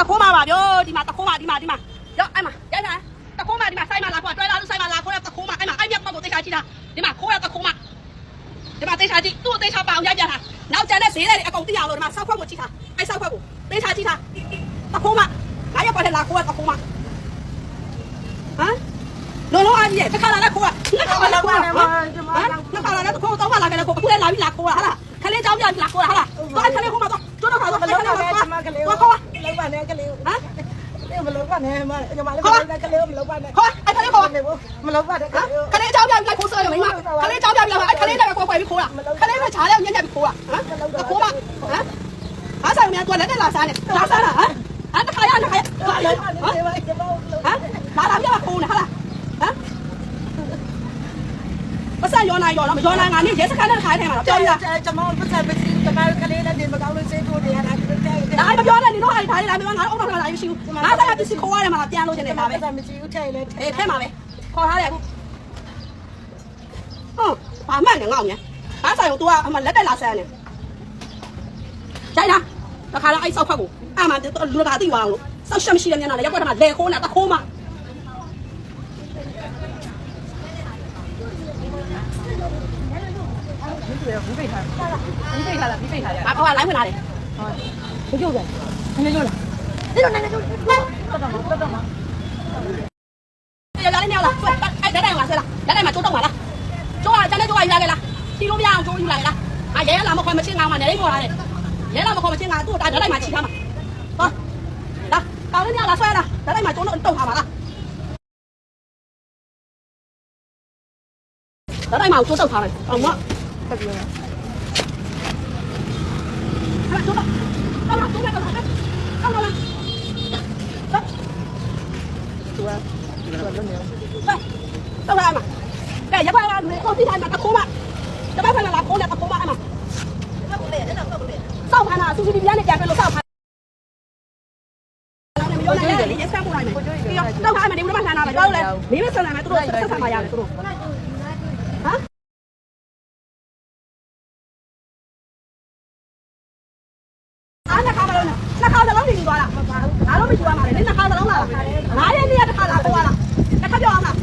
တခိုးမှာပါပြောဒီမှာတခိုးမှာဒီမှာဒီမှာရောအဲ့မှာရိုက်ပါတခိုးမှာဒီမှာဆိုင်မှာလာခေါ်တွဲလာလို့ဆိုင်မှာလာခေါ်ရတခိုးမှာအဲ့မှာအဲ့မြက်ပေါက်ကိုသိချာကြည့်တာဒီမှာခိုးရတခိုးမှာဒီမှာသိချာကြည့်သူ့သိချာပါအောင်ရိုက်ပြတာနောက်ကျန်တဲ့ဈေးတွေအကုန်သိရလို့ဒီမှာဆောက်ခွက်ကိုကြည့်တာအဲ့ဆောက်ခွက်ကိုသိချာကြည့်တာတခိုးမှာငါရက်ပါထဲလာခိုးရတခိုးမှာဟမ်လုံးလုံးအားကြီးတခါလာလက်ခိုးရနှစ်ခါလာခိုးရဟမ်နှစ်ခါလာလက်ခိုးတော့လာခဲ့လက်ခိုးအခုလည်းလာပြီးလာခိုးရဟာလားခလေးเจ้าပြလာခိုးရဟာလားတော့ခလေးခိုးမှာတော့ကျွတ်တော့ခါတော့ခလေးခိုးမှာတော့ခိုး နဲ့ကလေးကိုဟမ်မလုပ်ပါနဲ့မကျွန်မလည်းကလေးကိုမလုပ်ပါနဲ့ဟောအဲ့ကလေးခေါ်မလုပ်ပါနဲ့ကလေးကြောက်ပြပြီးလိုက်ခိုးစော်ရမိမကလေးကြောက်ပြပြီးလိုက်အဲ့ကလေးလည်းကွယ်ကွယ်ပြီးခိုးတာကလေးကချားလဲညက်ညက်ပြီးခိုးတာဟမ်ခိုးမဟမ်အားဆိုင်မြန်သူလည်းလက်လာစားနေလာစားတာဟမ်အဲ့တခါရတခါရဟမ်လာလာပြပါခိုးနေဟာလားဟမ်ပတ်စံရောနိုင်ရောလားမရောနိုင်ငါနေရဲစခန်းနဲ့တခါထိုင်မှာတော့ပြောပြကျွန်မပတ်စံပစ္စည်းတခါကလေးလည်းနေမကောင်းလို့စေးထိုးနေရတာဒီလိုတဲ့ နဲ့နင်တို့ဟာဒီထားရလာမငါအုံတော့လာရရှိဘူးငါဆိုင်ကပစ္စည်းခိုးရတယ်မှာပြန်လို့ချင်တယ်ဒါပဲပတ်သက်မရှိဘူးထဲလေအေးထဲမှာပဲခေါ်ထားတယ်အခုဟုတ်ဘာမှန်းနေငေါ့မြန်အားဆိုင်ကို तू ကအမလက်တက်လာဆန်းနေကြိုက်လားတခါတော့အဲ့ဆောက်ခွက်ကိုအမှလူကတိသွားအောင်လို့စောက်ရှက်မရှိတဲ့မျက်နှာနဲ့ရက်ွက်ထမှာလဲခိုးနေတာတခိုးမှာဘူးပိတ်ထားဘူးပိတ်ထားလားဘူးပိတ်ထားရငါခေါ်လိုင်းဝင်လာတယ်ဘူးကျုပ်တယ်နည်းနည်းလားဒီလိုနည်းနည်းတော့တော့တော့တော့ရရလေးမြောက်လားဆွဲအဲ့တဲ့တိုင်မှာဆွဲလားတဲ့တိုင်မှာ ကျိုးတော့မှာလားကျိုးရကျန်တဲ့ကျိုးရယူလာခဲ့လားတီလို့မရအောင်ကျိုးယူလာခဲ့လားအာရဲလာမခေါ်မချင်းငါမှနေလေးခေါ်လာတယ်ရဲလာမခေါ်မချင်းငါသူ့တာတဲ့တိုင်မှာချီထားမှာဟောလာကောင်းလေးမြောက်လားဆွဲလားတဲ့တိုင်မှာကျိုးတော့တုတ်ထားပါလားတဲ့တိုင်မှာကျိုးတုတ်ထားတယ်အောင်မတက်ပြီးတော့ သူကသူကလုံးနေတော့လာမှာကဲရပါလားကိုတိတိုင်းမှာတခိုးမှာတပတ်ခဏလာခိုးနေတခိုးမှာအမစောက်ခါနာစူစီပြန်နေကြပြလို့စောက်ခါပြောနေတယ်ရေစမ်းပို့လိုက်မယ်ပြီးတော့တော့ခါမှနေဘူးမဆန်တာပဲပြောလို့လေမင်းမဆန်နိုင်မယ်သူတို့ဆက်ဆံမှာရတယ်သူတို့ဟမ်အားနှစ်ခါမလုံးနဲ့နှစ်ခါသလုံးနေပြီးသွားတာ ငါတို့မယူရမှာလေနှစ်ခါသလုံးလာငါရဲ့နေ့တစ်ခါလာခိုးရတာတစ်ခါပြောအောင်လား